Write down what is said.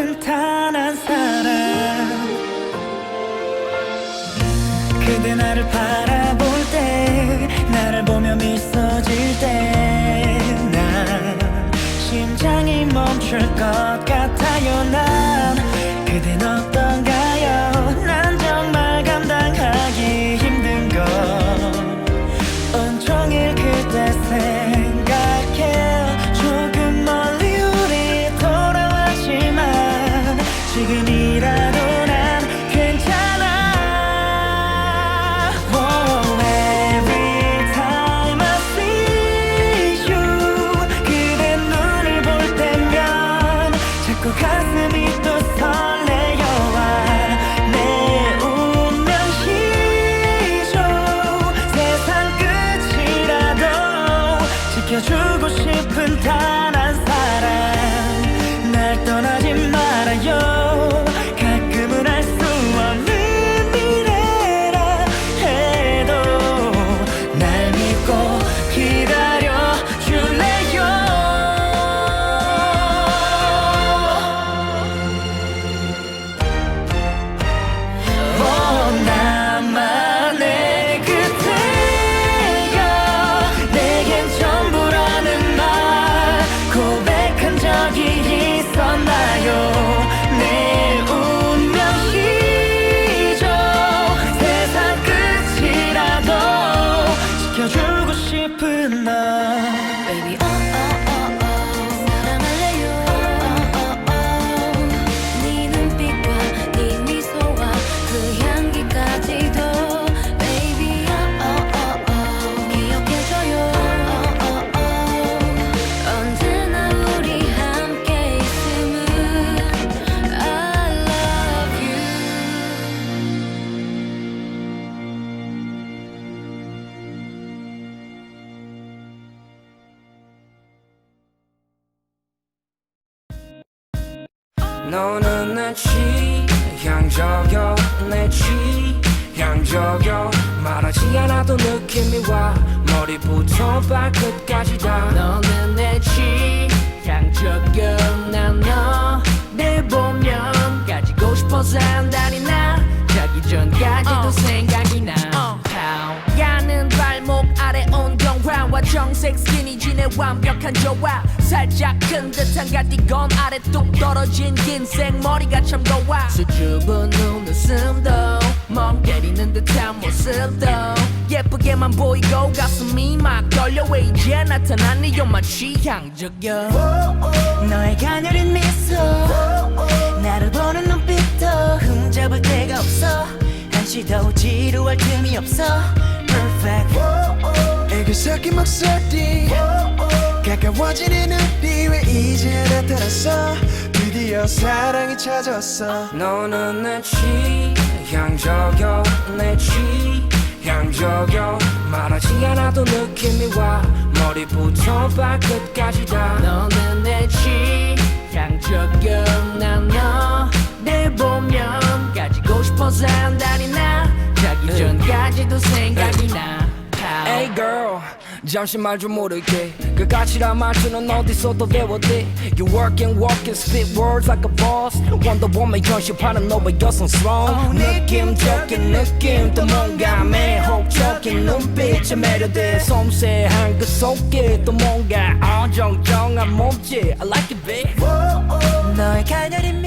불탄한 사람. 그대 나를 바라볼 때 나를 보며 미소질 때난 심장이 멈출 것 같아요 난. 그대 너 싶은 단한 사람 너는 내 취향저격 내 취향저격 말하지 않아도 느낌이 와. 머리부터 발끝까지 다. 너는 내 취향저격 난너내 보면 가지고 싶어서 한다니 나. 자기 전까지도 생각이 나. 가는 발목 아래 운동화와 정색 스키니진의 완벽한 조화. 살짝 큰 듯한 가디건 아래 뚝 떨어진 긴 생머리가 참 고와 수줍은 눈웃음도 멍 때리는 듯한 모습도. 예쁘게만 보이고 가슴이 막 떨려 왜 이제 나타난 네 요만 취향적여. 너의 가녀린 미소. 나를 보는 눈빛도 흠잡을 데가 없어. 한시도 지루할 틈이 없어. Perfect. 애교 섞인 목소리 가까워지는 우리 왜 이제 나타났어. 드디어 사랑이 찾아왔어. 너는 내 취향저격 내 취향저격 말하지 않아도 느낌이 와. 머리부터 발끝까지 다. 너는 내 취향적여 난너내 보면 가지고 싶어서 한다니 나. 자기 전까지도 생각이 나. Hey girl 잠시 말 좀 모를게. 그 가치란 말투는 어디서도 배웠대. You work and walk and spit words like a boss. Wonder Woman 현실파는 너의 여성스러운 느낌적인 느낌 또 뭔가 매혹적인 눈빛에 매료돼. 섬세한 그 속에 또 뭔가 어정쩡한 몸짓. I like it babe. 너의 가녀린